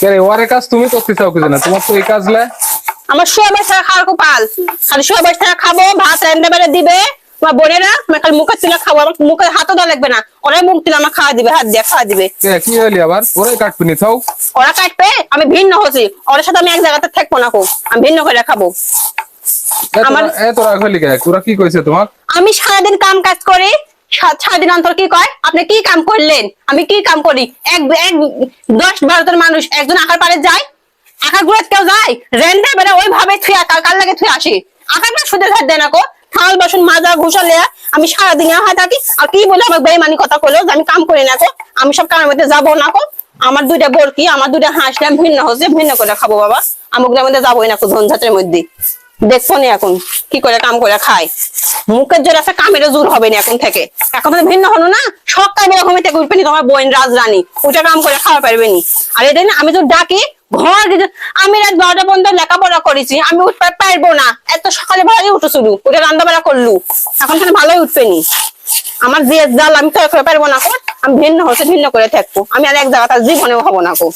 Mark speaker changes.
Speaker 1: কাজ তুমি করতে চাও কিছু না তোমার তো এই কাজ লে
Speaker 2: আমার শুয়ে বসে থাকা খাওয়ার কপাল। খালি শুয়ে বসে থাকা খাব ভাত রান্না বেড়ে দিবে। বোনেরা আমি খালি মুখে তুলে খাব আমার মুখে হাতও দেওয়া লাগবে না। ওরাই মুখ তুলে আমার খাওয়া দিবে হাত দিয়ে খাওয়া দিবে।
Speaker 1: কি হলি আবার? ওরাই কাটবি নি থাও।
Speaker 2: ওরা কাটবে আমি ভিন্ন হচ্ছি। ওর সাথে আমি এক জায়গাতে থাকব না খুব আমি ভিন্ন করে খাব। আমার-
Speaker 1: এত রাগ হলি কে ওরা কি কইছে তোমাক?
Speaker 2: আমি সারাদিন কাম কাজ করি সারাদিন অন্তর কি কয়? আপনি কি কাম করলেন? আমি কি কাম করি? এক দশ মানুষ একজন আকার পারে যায় আকার কেউ যায় রেন্টে বেড়ে ওইভাবে কাল লাগে আসি। আকার সুদের ধার দেয় না কো। থাল, বাসন, মাজা, ঘুষা আমি সারাদিন হয় থাকি। আর কি বলে আমার বেইমানি কথা কইলো যে আমি কাম করি না কো। আমি সব কামের মধ্যে যাব না কো। আমার দুইটা বরকি, আমার দুইটা হাঁস, আমি ভিন্ন হচ্ছে, ভিন্ন করে খাব বাবা। আমুকটার মধ্যে যাবোই না কো ঝঞ্ঝাটের মধ্যে। দেখব না এখন, কি করে কাম করে খায়। মুখের জোর আছে কামেরও জোর হবে না এখন থেকে। এখন তো ভিন্ন হলো না? সকাল বেলা ঘুমে থেকে উঠবে তোমার বোন রাজরানী। ওটা কাম করে খাওয়া পারবে নি। আর এটা না, আমি তো ডাকি, ঘর আমি রাত বারোটা পর্যন্ত লেখাপড়া করেছি, আমি উঠতে পারব না। এত সকালে ভালোই উঠে শুরু ওটা রান্না বেলা করলু। এখন তাহলে ভালোই উঠবে নি। আমার যে জাল, আমি করে পারব না আমি ভিন্ন হচ্ছে ভিন্ন করে থাকব। আমি আর এক জায়গাতে জীবনেও হব না কো।